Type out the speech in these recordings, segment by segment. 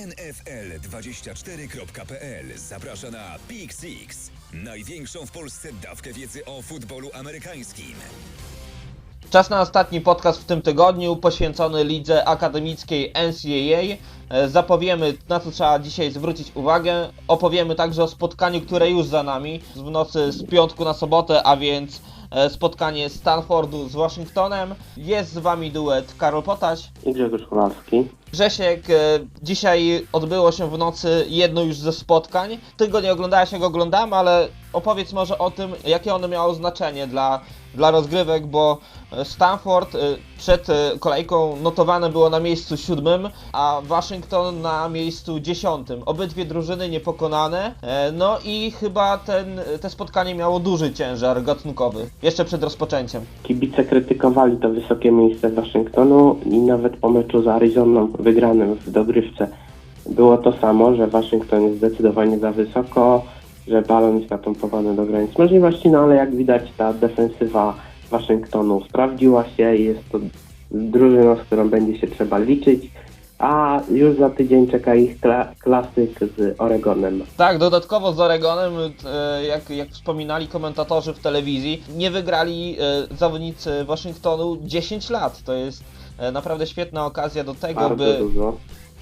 NFL24.pl zaprasza na Pick Six, największą w Polsce dawkę wiedzy o futbolu amerykańskim. Czas na ostatni podcast w tym tygodniu poświęcony lidze akademickiej NCAA. E, Zapowiemy, na co trzeba dzisiaj zwrócić uwagę. Opowiemy także o spotkaniu, które już za nami w nocy z piątku na sobotę, a więc e, spotkanie Stanfordu z Waszyngtonem. Jest z Wami duet Karol Potaś. i Grzegorz Kolarski. Grzesiek, e, dzisiaj odbyło się w nocy jedno już ze spotkań. Ty go nie oglądałeś, ja go oglądałem, ale opowiedz może o tym, jakie ono miało znaczenie dla, dla rozgrywek, bo e, Stanford e, przed e, kolejką notowane było na miejscu siódmym, a Waszyngton na miejscu dziesiątym. Obydwie drużyny niepokonane, no i chyba ten, te spotkanie miało duży ciężar gatunkowy, jeszcze przed rozpoczęciem. Kibice krytykowali to wysokie miejsce Waszyngtonu i nawet po meczu z Arizoną wygranym w dogrywce było to samo, że Waszyngton jest zdecydowanie za wysoko, że balon jest napompowany do granic możliwości, no ale jak widać ta defensywa Waszyngtonu sprawdziła się i jest to drużyna, z którą będzie się trzeba liczyć, a już za tydzień czeka ich kla- klasyk z Oregonem. Tak, dodatkowo z Oregonem, e, jak, jak wspominali komentatorzy w telewizji, nie wygrali e, zawodnicy Waszyngtonu 10 lat. To jest e, naprawdę świetna okazja do tego, Bardzo by, dużo.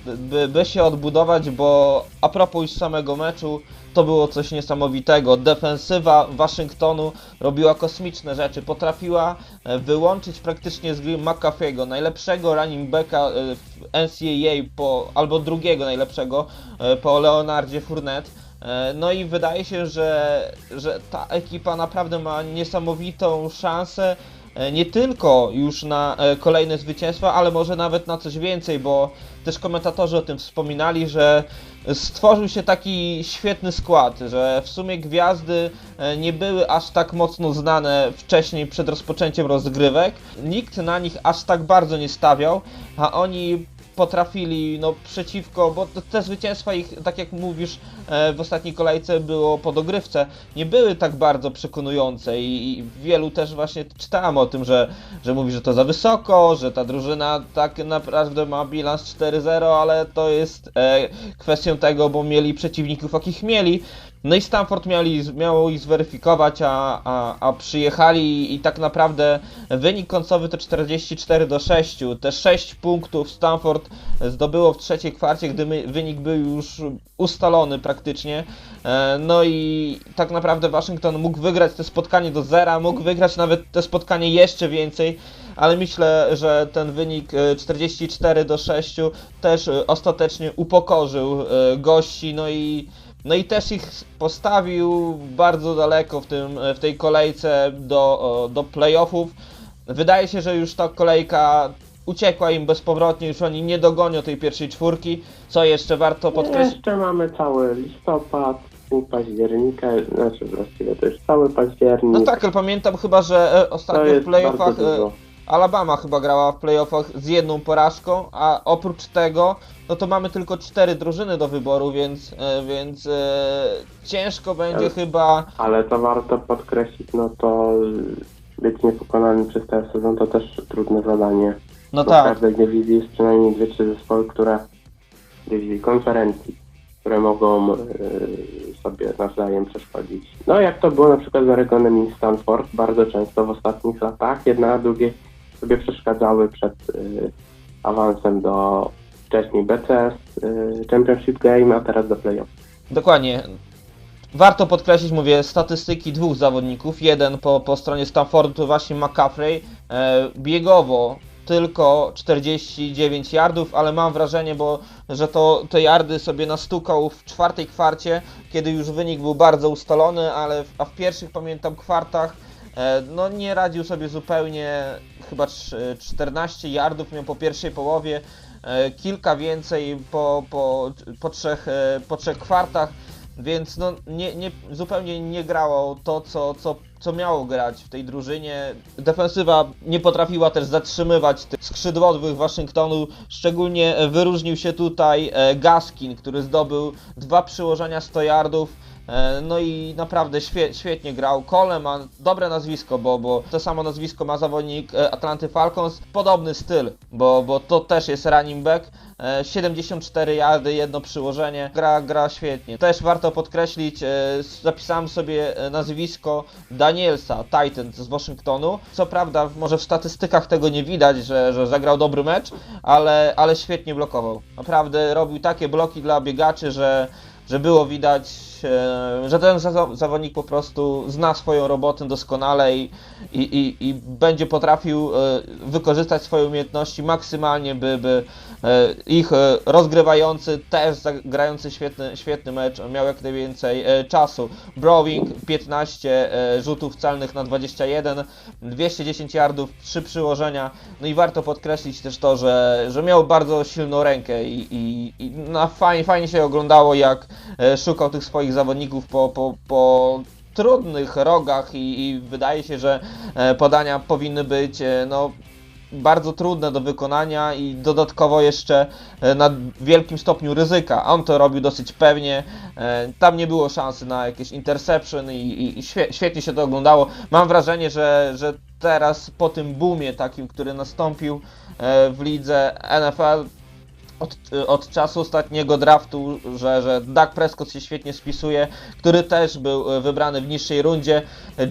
by, by się odbudować, bo a propos już samego meczu, to było coś niesamowitego. Defensywa Waszyngtonu robiła kosmiczne rzeczy. Potrafiła e, wyłączyć praktycznie z gry McAfee'ego, najlepszego running backa e, w NCAA, po, albo drugiego najlepszego e, po Leonardzie Fournette. No i wydaje się, że, że ta ekipa naprawdę ma niesamowitą szansę nie tylko już na e, kolejne zwycięstwa, ale może nawet na coś więcej, bo też komentatorzy o tym wspominali, że stworzył się taki świetny skład, że w sumie gwiazdy e, nie były aż tak mocno znane wcześniej przed rozpoczęciem rozgrywek. Nikt na nich aż tak bardzo nie stawiał, a oni potrafili, no przeciwko, bo te- zwycięstwa ich, tak jak mówisz, e, w ostatniej kolejce było po dogrywce, nie były tak bardzo przekonujące i, i wielu też właśnie czytałem o tym, że, że mówi, że to za wysoko, że ta drużyna tak naprawdę ma bilans 4-0, ale to jest e, kwestią tego, bo mieli przeciwników jakich mieli. No i Stanford mieli, miało ich zweryfikować, a, a, a przyjechali i tak naprawdę wynik końcowy to 44 do 6. Te 6 punktów Stanford zdobyło w trzeciej kwarcie, gdy my, wynik był już ustalony praktycznie. E, No i tak naprawdę Waszyngton mógł wygrać te spotkanie do zera, mógł wygrać nawet te spotkanie jeszcze więcej, ale myślę, że ten wynik e, 44 do 6 też e, ostatecznie upokorzył e, gości, no i no i też ich postawił bardzo daleko w, tym, w tej kolejce do, do playoffów. Wydaje się, że już ta kolejka uciekła im bezpowrotnie, już oni nie dogonią tej pierwszej czwórki. Co jeszcze warto podkreślić? Jeszcze mamy cały listopad, pół października, znaczy właściwie to już cały październik. No tak, ale pamiętam chyba, że e, ostatnio w playoffach e. Alabama chyba grała w playoffach z jedną porażką, a oprócz tego, no to mamy tylko cztery drużyny do wyboru, więc, e, więc e, ciężko będzie Ale- chyba Ale to warto podkreślić, no to być niepokonanym przez ten sezon to też trudne zadanie. No Bo w tak. każdej dywizji jest przynajmniej dwie, trzy zespoły, które dywizji konferencji, które mogą y, sobie nawzajem przeszkodzić. No jak to było na przykład z Oregonem i Stanford, bardzo często w ostatnich latach jedna a drugie sobie przeszkadzały przed y, awansem do wcześniej BCS y, Championship Game, a teraz do playoff. Dokładnie. Warto podkreślić, mówię, statystyki dwóch zawodników. Jeden po, po stronie Stanfordu to właśnie McCaffrey. E, biegowo tylko 49 yardów, ale mam wrażenie, bo że to te yardy sobie nastukał w czwartej kwarcie, kiedy już wynik był bardzo ustalony, ale w, a w pierwszych pamiętam kwartach no nie radził sobie zupełnie, chyba trz- 14 yardów miał po pierwszej połowie, e, kilka więcej po, po, po, trzech, e, po trzech kwartach, więc no nie, nie, zupełnie nie grało to, co, co, co miało grać w tej drużynie. Defensywa nie potrafiła też zatrzymywać tych skrzydłowych Waszyngtonu. Szczególnie e, wyróżnił się tutaj e, Gaskin, który zdobył dwa przyłożenia 100 yardów. E, No i naprawdę świe, świetnie grał. Cole ma dobre nazwisko, bo, bo to samo nazwisko ma zawodnik e, Atlanty Falcons. Podobny styl, bo, bo to też jest running back. E, 74 yardy, jedno przyłożenie. Gra, gra świetnie. Też warto podkreślić, e, zapisałem sobie e, nazwisko Danielsa, Titan z Waszyngtonu. Co prawda, może w statystykach tego nie widać, że, że zagrał dobry mecz, ale, ale świetnie blokował. Naprawdę robił takie bloki dla biegaczy, że, że było widać, e, że ten za- zawodnik po prostu zna swoją robotę doskonale i, i, i, i będzie potrafił e, wykorzystać swoje umiejętności maksymalnie, by, by ich e, rozgrywający, też zagrający świetny, świetny mecz miał jak najwięcej e, czasu. Browing 15 e, rzutów celnych na 21, 210 yardów, 3 przyłożenia. No i warto podkreślić też to, że, że miał bardzo silną rękę i, i, i na fajnie, fajnie się oglądało, jak e, szukał tych swoich zawodników po, po, po trudnych rogach i, i wydaje się, że e, podania powinny być e, no, bardzo trudne do wykonania i dodatkowo jeszcze e, na wielkim stopniu ryzyka. On to robił dosyć pewnie. e, Tam nie było szansy na jakieś interception i, i, i świe- świetnie się to oglądało. Mam wrażenie, że, że teraz po tym boomie takim, który nastąpił e, w lidze NFL, od, od czasu ostatniego draftu, że, że Dak Prescott się świetnie spisuje, który też był e, wybrany w niższej rundzie.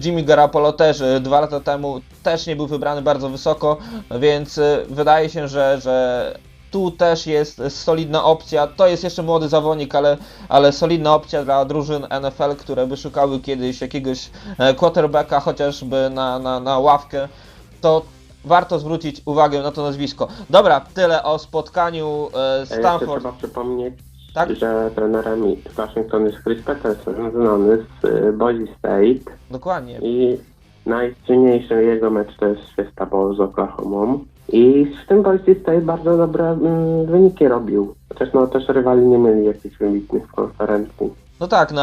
Jimmy Garoppolo też e, dwa lata temu też nie był wybrany bardzo wysoko, więc e, wydaje się, że, że tu też jest solidna opcja. To jest jeszcze młody zawodnik, ale, ale solidna opcja dla drużyn NFL, które by szukały kiedyś jakiegoś quarterbacka, chociażby na, na, na ławkę. To warto zwrócić uwagę na to nazwisko. Dobra, tyle o spotkaniu e, A Jeszcze Stanford. trzeba przypomnieć, Tak? że trenerem Waszyngton jest Chris Peterson, znany z y, Boise State Dokładnie. i najsłynniejszy jego mecz to jest Fiesta Bowl z Oklahoma. I w tym Boise State bardzo dobre mm, wyniki robił. Chociaż no też rywali nie mieli jakichś wybitnych w konferencji. No tak, no,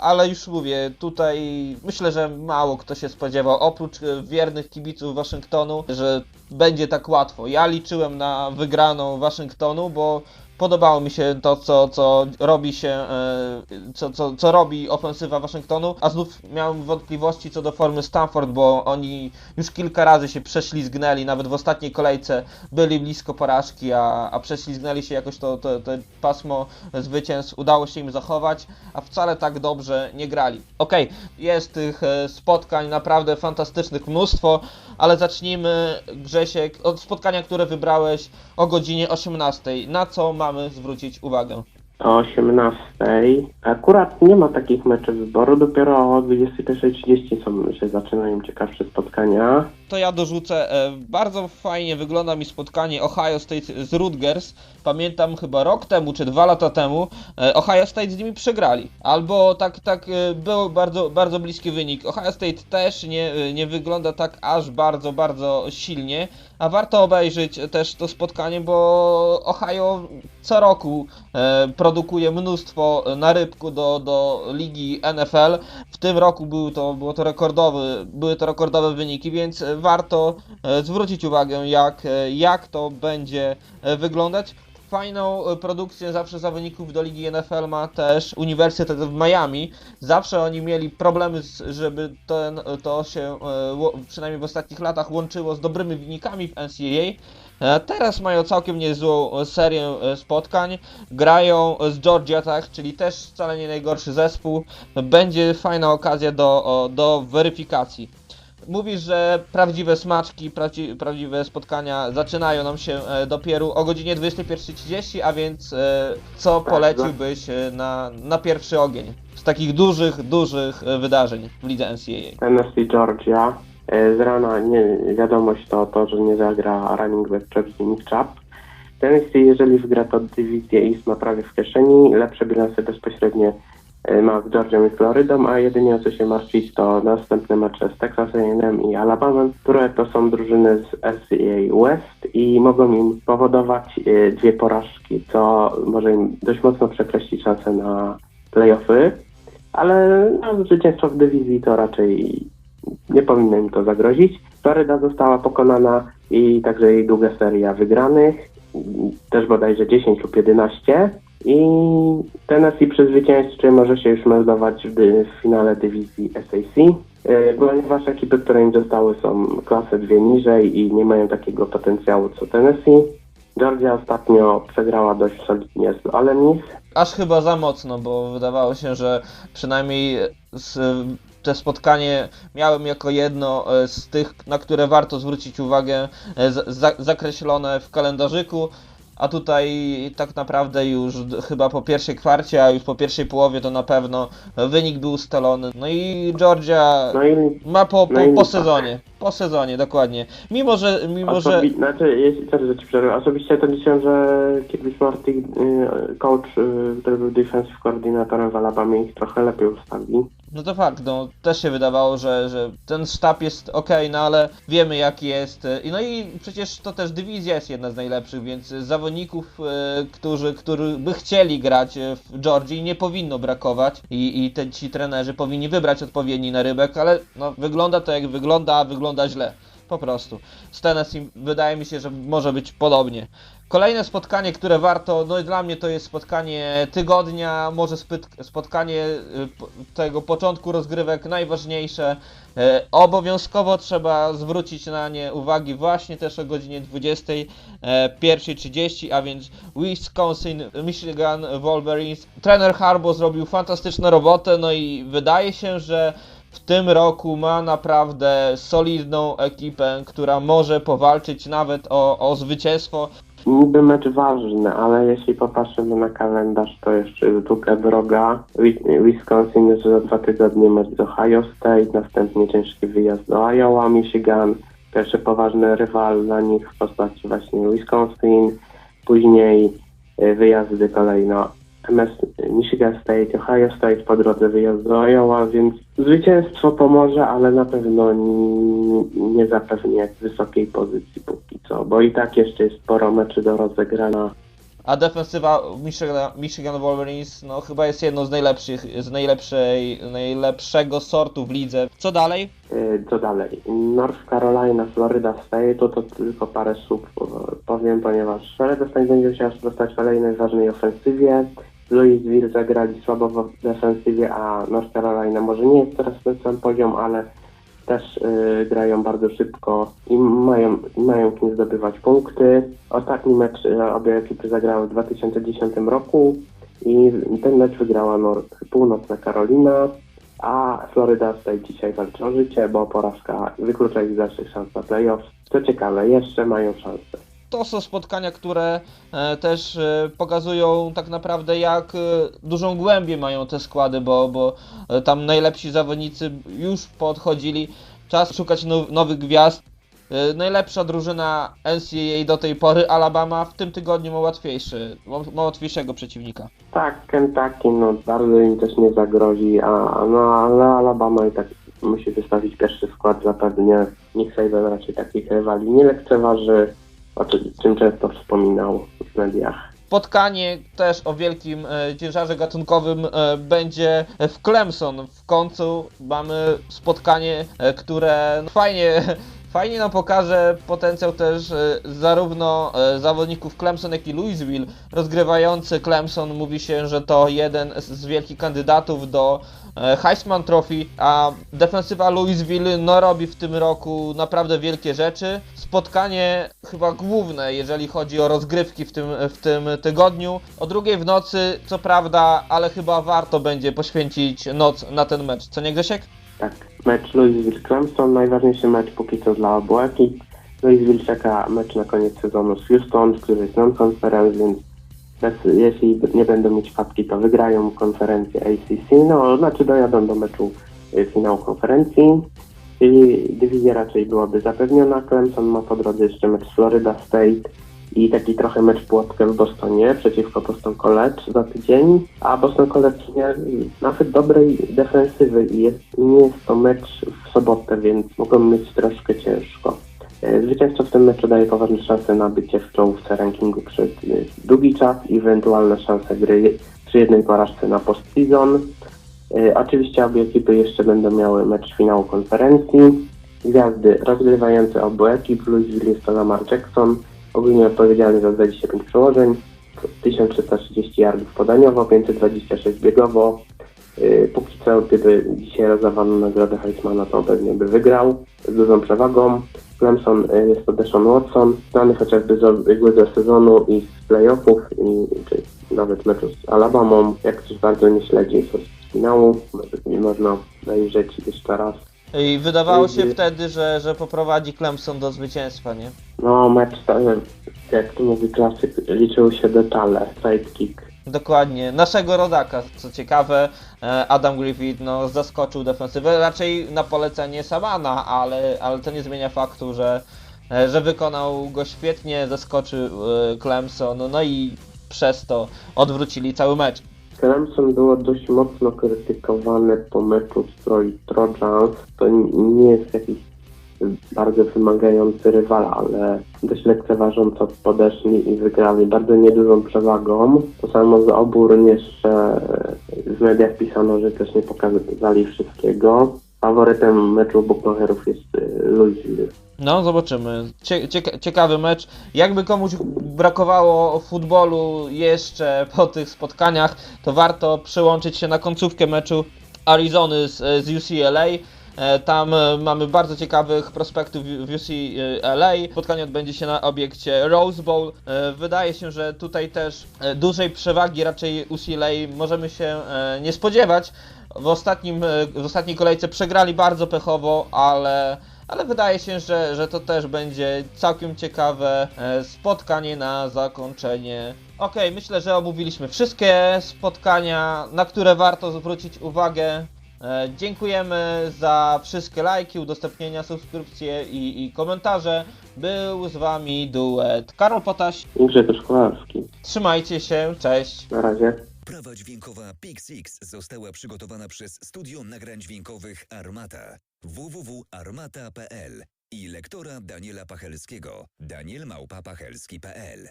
ale już mówię, tutaj myślę, że mało kto się spodziewał, oprócz e, wiernych kibiców Waszyngtonu, że będzie tak łatwo. Ja liczyłem na wygraną Waszyngtonu, bo podobało mi się to, co, co robi się, e, co, co, co robi ofensywa Waszyngtonu, a znów miałem wątpliwości co do formy Stanford, bo oni już kilka razy się prześlizgnęli, nawet w ostatniej kolejce byli blisko porażki, a, a prześlizgnęli się jakoś to, to, to pasmo zwycięstw, udało się im zachować, a wcale tak dobrze nie grali. Okej, jest tych e, spotkań naprawdę fantastycznych mnóstwo, ale zacznijmy Grzesiek od spotkania, które wybrałeś o godzinie 18. Na co mamy zwrócić uwagę? O 18. Akurat nie ma takich meczów wyboru, dopiero o 21.30 są, się zaczynają ciekawsze spotkania. To ja dorzucę, e, bardzo fajnie wygląda mi spotkanie Ohio State z Rutgers. Pamiętam chyba rok temu czy dwa lata temu e, Ohio State z nimi przegrali. Albo tak, tak e, był bardzo, bardzo bliski wynik. Ohio State też nie, nie wygląda tak aż bardzo, bardzo silnie. A warto obejrzeć też to spotkanie, bo Ohio co roku produkuje mnóstwo narybku do, do ligi NFL. W tym roku był to, było to rekordowy, były to rekordowe wyniki, więc warto e, zwrócić uwagę, jak, e, jak to będzie e, wyglądać. Fajną produkcję zawsze zawodników do ligi NFL ma też Uniwersytet w Miami. Zawsze oni mieli problemy, żeby ten, to się, przynajmniej w ostatnich latach, łączyło z dobrymi wynikami w NCAA. Teraz mają całkiem niezłą serię spotkań. Grają z Georgia Tech, czyli też wcale nie najgorszy zespół. Będzie fajna okazja do, do weryfikacji. Mówisz, że prawdziwe smaczki, prawdzi, prawdziwe spotkania zaczynają nam się e, dopiero o godzinie 21.30, a więc e, co poleciłbyś e, na, na pierwszy ogień z takich dużych, dużych wydarzeń w lidze NCAA? Tennessee Georgia. Z rana nie, wiadomość to to, że nie zagra running back Chubb Nick Chubb. Tennessee, jeżeli wygra to dywizję East ma prawie w kieszeni, lepsze bilanse bezpośrednie ma z Georgią i Florydą, a jedynie o co się martwić to następne mecze z Texas A&M i Alabama, które to są drużyny z SCAA West i mogą im powodować e, dwie porażki, co może im dość mocno przekreślić szanse na playoffy, ale no, zwycięstwo w dywizji to raczej nie powinno im to zagrozić. Floryda została pokonana i także jej długa seria wygranych, też bodajże 10 lub 11. I Tennessee przy zwycięstwie może się już meldować w, w finale dywizji SAC, e, ponieważ ekipy, które im zostały są klasę dwie niżej i nie mają takiego potencjału co Tennessee. Georgia ostatnio przegrała dość solidnie z Ole Miss. Aż chyba za mocno, bo wydawało się, że przynajmniej z, te spotkanie miałem jako jedno e, z tych, na które warto zwrócić uwagę, e, z- za, zakreślone w kalendarzyku. A tutaj tak naprawdę już chyba po pierwszej kwarcie, a już po pierwszej połowie to na pewno wynik był ustalony. No i Georgia No i ma po, po, no po sezonie. Po sezonie, dokładnie. Mimo, że, mimo, że Osobi- znaczy, jeśli sorry, że ci przerwę. Osobiście to liczę, że kiedyś Marty, y, coach, y, który był defensive koordynatorem w Alabamie, ich trochę lepiej ustawi. No to fakt, no też się wydawało, że, że ten sztab jest ok, no ale wiemy jaki jest. I No i przecież to też dywizja jest jedna z najlepszych, więc zawodników, e, którzy, którzy by chcieli grać e, w Georgii nie powinno brakować i, i te, ci trenerzy powinni wybrać odpowiedni narybek, ale no, wygląda to jak wygląda, a wygląda źle. Po prostu. Z Tennessee wydaje mi się, że może być podobnie. Kolejne spotkanie, które warto, no i dla mnie to jest spotkanie tygodnia, może spotkanie y, tego początku rozgrywek najważniejsze. E, Obowiązkowo trzeba zwrócić na nie uwagi właśnie też o godzinie 21.30, a więc Wisconsin, Michigan Wolverines. Trener Harbaugh zrobił fantastyczną robotę, no i wydaje się, że w tym roku ma naprawdę solidną ekipę, która może powalczyć nawet o, o zwycięstwo. Niby mecz ważny, ale jeśli popatrzymy na kalendarz, to jeszcze jest długa droga. Wi- Wisconsin już za dwa tygodnie mecz z Ohio State, następnie ciężki wyjazd do Iowa, Michigan, pierwszy poważny rywal dla nich w postaci właśnie Wisconsin, później y, wyjazdy kolejno MS, Michigan State, Ohio State, po drodze wyjazd do Iowa, więc zwycięstwo pomoże, ale na pewno nie, zapewni jak wysokiej pozycji póki co, bo i tak jeszcze jest sporo meczy do rozegrania. A defensywa Michigan, Michigan Wolverines no chyba jest jedną z najlepszych, z najlepszej, najlepszego sortu w lidze. Co dalej? Y, Co dalej? North Carolina, Florida State, to, to tylko parę słów e, powiem, ponieważ Florida State będzie musiała sprostać kolejnej ważnej ofensywie. Louisville zagrali słabo w defensywie, a North Carolina może nie jest teraz ten sam poziom, ale też y, grają bardzo szybko i mają, mają kim zdobywać punkty. Ostatni mecz y, obie ekipy zagrały w 2010 roku i ten mecz wygrała Północna Karolina, a Florida State dzisiaj walczy o życie, bo porażka wyklucza ich z dalszych szans na playoff. Co ciekawe, jeszcze mają szansę. To są spotkania, które e, też e, pokazują tak naprawdę jak e, dużą głębię mają te składy, bo, bo tam najlepsi zawodnicy już podchodzili. Czas szukać now, nowych gwiazd. Najlepsza drużyna NCAA do tej pory, Alabama, w tym tygodniu ma, łatwiejszy, ma, łatwiejszego przeciwnika. Tak, Kentucky no bardzo im też nie zagrozi, a no, ale Alabama i tak musi wystawić pierwszy skład zapewnie. Nick Saban raczej takich rywali nie lekceważy, o czym, często wspominał w mediach. Spotkanie też o wielkim e, ciężarze gatunkowym e, będzie w Clemson. W końcu mamy spotkanie, e, które no, fajnie, fajnie nam pokaże potencjał też e, zarówno e, zawodników Clemson, jak i Louisville. Rozgrywający Clemson mówi się, że to jeden z, wielkich kandydatów do Heisman Trophy, a defensywa Louisville no, robi w tym roku naprawdę wielkie rzeczy. Spotkanie chyba główne, jeżeli chodzi o rozgrywki w tym, w tym tygodniu. O drugiej w nocy, co prawda, ale chyba warto będzie poświęcić noc na ten mecz. Co nie Grzesiek? Tak, mecz Louisville-Clemson, najważniejszy mecz póki co dla obu ekip. Louisville czeka mecz na koniec sezonu z Houston, który jest non-conference, więc jeśli nie będą mieć wpadki, to wygrają konferencję ACC, no znaczy dojadą do meczu y, finału konferencji, czyli dywizja raczej byłaby zapewniona. Clemson ma po drodze jeszcze mecz Florida State i taki trochę mecz płotkę w Bostonie przeciwko Boston College za tydzień, a Boston College nie nawet dobrej defensywy i jest, nie jest to mecz w sobotę, więc mogą mieć troszkę ciężko. E, Zwycięzca w tym meczu daje poważne szanse na bycie w czołówce rankingu przez e, długi czas i ewentualne szanse gry przy jednej porażce na postseason. E, Oczywiście obie ekipy jeszcze będą miały mecz finału konferencji. Gwiazdy rozgrywające obu ekip Louisville jest to Lamar Jackson, ogólnie odpowiedzialny za 25 przełożeń. W 1330 yardów podaniowo, 526 biegowo. Póki co, gdyby dzisiaj rozdawano nagrodę Heismana, to pewnie by wygrał z dużą przewagą. Clemson y, jest to Deshaun Watson, znany chociażby z ubiegłego sezonu i z playoffów, i, czy nawet meczu z Alabamą. Jak ktoś bardzo nie śledzi z finału, nie można zajrzeć jeszcze raz. I wydawało się Mhm. wtedy, że, że poprowadzi Clemson do zwycięstwa, nie? No, mecz, ten, jak to mówi klasyk, liczyły się detale, sidekick. Dokładnie. Naszego rodaka, co ciekawe, e, Adam Griffith no, zaskoczył defensywę, raczej na polecenie Samana, ale, ale to nie zmienia faktu, że, e, że wykonał go świetnie, zaskoczył e, Clemson, no i przez to odwrócili cały mecz. Clemson było dość mocno krytykowane po meczu z Troy Trojans. To nie jest jakiś bardzo wymagający rywal, ale dość lekceważąco podeszli i wygrali bardzo niedużą przewagą. To samo z obór jeszcze w mediach pisano, że też nie pokazali wszystkiego. Faworytem meczu Bukmacherów jest y, Louisville. No, zobaczymy. Cie, cieka, ciekawy mecz. Jakby komuś brakowało futbolu jeszcze po tych spotkaniach, to warto przyłączyć się na końcówkę meczu Arizony z, z UCLA. E, Tam e, mamy bardzo ciekawych prospektów w UCLA. Spotkanie odbędzie się na obiekcie Rose Bowl. E, Wydaje się, że tutaj też e, dużej przewagi raczej UCLA możemy się e, nie spodziewać. W, ostatnim, e, w ostatniej kolejce przegrali bardzo pechowo, ale ale wydaje się, że, że to też będzie całkiem ciekawe e, spotkanie na zakończenie. Okej, myślę, że omówiliśmy wszystkie spotkania, na które warto zwrócić uwagę. E, Dziękujemy za wszystkie lajki, udostępnienia, subskrypcje i, i komentarze. Był z Wami duet Karol Potaś. Grzegorz Kolarski. Trzymajcie się, cześć. Na razie. Prawa dźwiękowa Pixix została przygotowana przez Studio Nagrań Dźwiękowych Armata www.armata.pl i lektora Daniela Pachelskiego danielmałpa.pachelski.pl